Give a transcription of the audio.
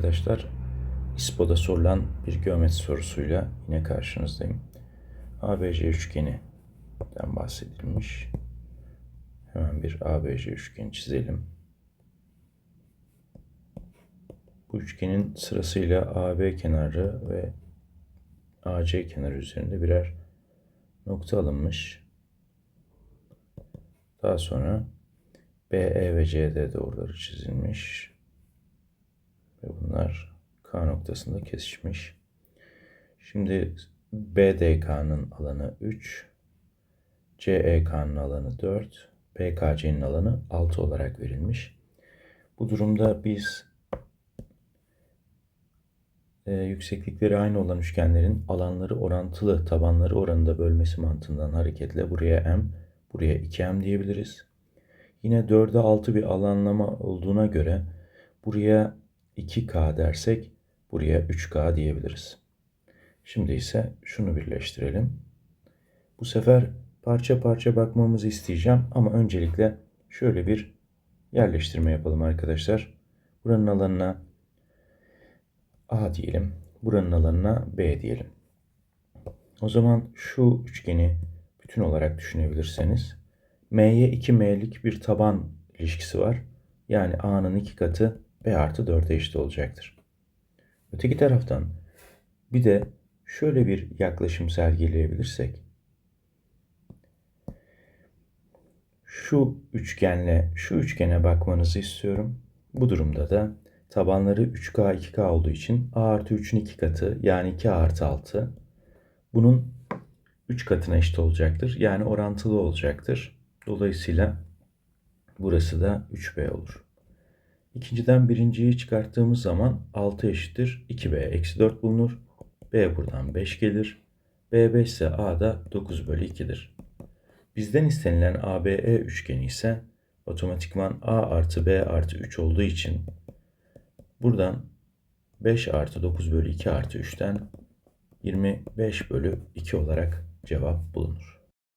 Arkadaşlar İSPO'da sorulan bir geometri sorusuyla yine karşınızdayım. ABC üçgeninden bahsedilmiş. Hemen bir ABC üçgeni çizelim. Bu üçgenin sırasıyla AB kenarı ve AC kenarı üzerinde birer nokta alınmış. Daha sonra BE ve CD doğruları çizilmiş. Bunlar K noktasında kesişmiş. Şimdi BDK'nın alanı 3, CEK'nın alanı 4, BKC'nin alanı 6 olarak verilmiş. Bu durumda biz e, yükseklikleri aynı olan üçgenlerin alanları orantılı, tabanları oranında bölmesi mantığından hareketle buraya M, buraya 2M diyebiliriz. Yine 4'e 6 bir alanlama olduğuna göre buraya 2K dersek buraya 3K diyebiliriz. Şimdi ise şunu birleştirelim. Bu sefer parça parça bakmamızı isteyeceğim ama öncelikle şöyle bir yerleştirme yapalım arkadaşlar. Buranın alanına A diyelim. Buranın alanına B diyelim. O zaman şu üçgeni bütün olarak düşünebilirseniz M'ye 2M'lik bir taban ilişkisi var. Yani A'nın iki katı B artı 4'e eşit olacaktır. Öteki taraftan bir de şöyle bir yaklaşım sergileyebilirsek şu üçgenle şu üçgene bakmanızı istiyorum. Bu durumda da tabanları 3K 2K olduğu için A artı 3'ün 2 katı yani 2A artı 6 bunun 3 katına eşit olacaktır. Yani orantılı olacaktır. Dolayısıyla burası da 3B olur. İkinciden birinciyi çıkarttığımız zaman 6 eşittir 2B eksi 4 bulunur. B buradan 5 gelir. B 5 ise A da 9 bölü 2'dir. Bizden istenilen ABE üçgeni ise otomatikman A artı B artı 3 olduğu için buradan 5 artı 9 bölü 2 artı 3'ten 25 bölü 2 olarak cevap bulunur.